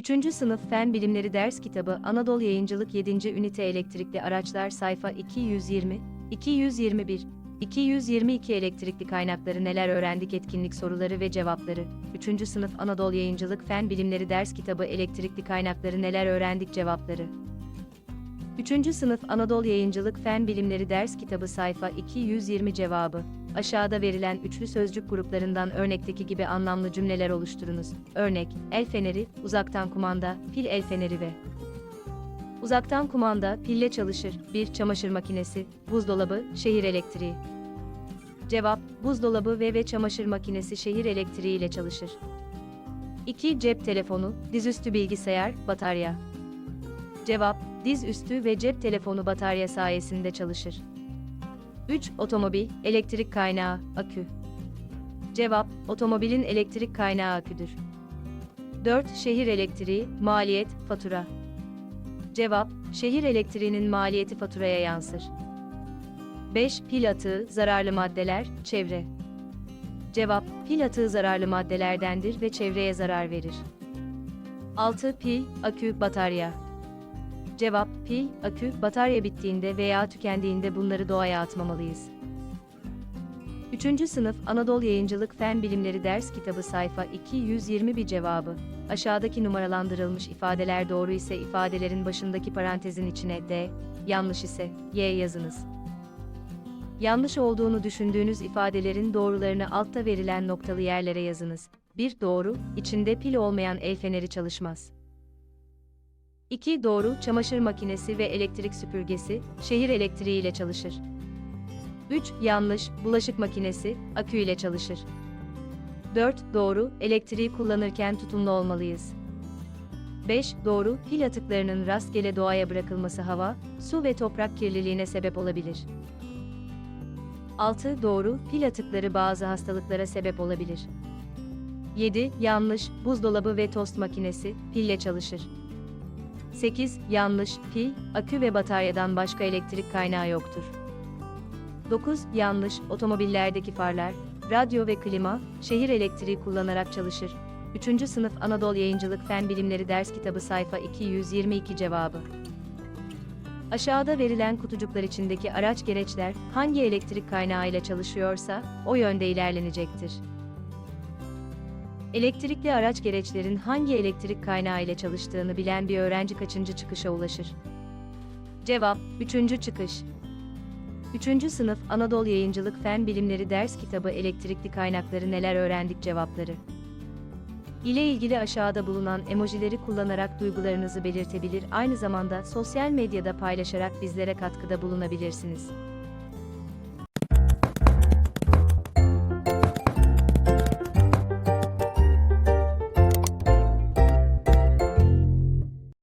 3. Sınıf Fen Bilimleri Ders Kitabı Anadolu Yayıncılık 7. Ünite Elektrikli Araçlar Sayfa 220, 221, 222 Elektrikli Kaynakları Neler Öğrendik Etkinlik Soruları ve Cevapları 3. Sınıf Anadolu Yayıncılık Fen Bilimleri Ders Kitabı Elektrikli Kaynakları Neler Öğrendik Cevapları 3. Sınıf Anadolu Yayıncılık Fen Bilimleri Ders Kitabı Sayfa 220 Cevabı Aşağıda verilen üçlü sözcük gruplarından örnekteki gibi anlamlı cümleler oluşturunuz. Örnek, el feneri, uzaktan kumanda, pil el feneri ve Uzaktan kumanda, pille çalışır. 1. Çamaşır makinesi, buzdolabı, şehir elektriği. Cevap, buzdolabı ve ve çamaşır makinesi şehir elektriği ile çalışır. 2. Cep telefonu, dizüstü bilgisayar, batarya. Cevap, dizüstü ve cep telefonu batarya sayesinde çalışır. 3. Otomobil, elektrik kaynağı, akü. Cevap, otomobilin elektrik kaynağı aküdür. 4. Şehir elektriği, maliyet, fatura. Cevap, şehir elektriğinin maliyeti faturaya yansır. 5. Pil atığı, zararlı maddeler, çevre. Cevap, pil atığı zararlı maddelerdendir ve çevreye zarar verir. 6. Pil, akü, batarya. Cevap, pil, akü, batarya bittiğinde veya tükendiğinde bunları doğaya atmamalıyız. 3. Sınıf Anadolu Yayıncılık Fen Bilimleri Ders Kitabı sayfa 221 cevabı. Aşağıdaki numaralandırılmış ifadeler doğru ise ifadelerin başındaki parantezin içine D, yanlış ise Y yazınız. Yanlış olduğunu düşündüğünüz ifadelerin doğrularını altta verilen noktalı yerlere yazınız. 1. Doğru, içinde pil olmayan el feneri çalışmaz. 2. Doğru, çamaşır makinesi ve elektrik süpürgesi, şehir elektriği ile çalışır. 3. Yanlış, bulaşık makinesi, akü ile çalışır. 4. Doğru, elektriği kullanırken tutumlu olmalıyız. 5. Doğru, pil atıklarının rastgele doğaya bırakılması hava, su ve toprak kirliliğine sebep olabilir. 6. Doğru, pil atıkları bazı hastalıklara sebep olabilir. 7. Yanlış, buzdolabı ve tost makinesi, pille çalışır. 8. Yanlış, pil, akü ve bataryadan başka elektrik kaynağı yoktur. 9. Yanlış, otomobillerdeki farlar, radyo ve klima, şehir elektriği kullanarak çalışır. 3. Sınıf Anadolu Yayıncılık Fen Bilimleri Ders Kitabı sayfa 222 cevabı. Aşağıda verilen kutucuklar içindeki araç gereçler hangi elektrik kaynağıyla çalışıyorsa o yönde ilerlenecektir. Elektrikli araç gereçlerin hangi elektrik kaynağı ile çalıştığını bilen bir öğrenci kaçıncı çıkışa ulaşır? Cevap 3. çıkış. 3. Sınıf Anadolu Yayıncılık Fen Bilimleri Ders Kitabı Elektrikli Kaynakları Neler Öğrendik cevapları. ile ilgili aşağıda bulunan emojileri kullanarak duygularınızı belirtebilir, aynı zamanda sosyal medyada paylaşarak bizlere katkıda bulunabilirsiniz.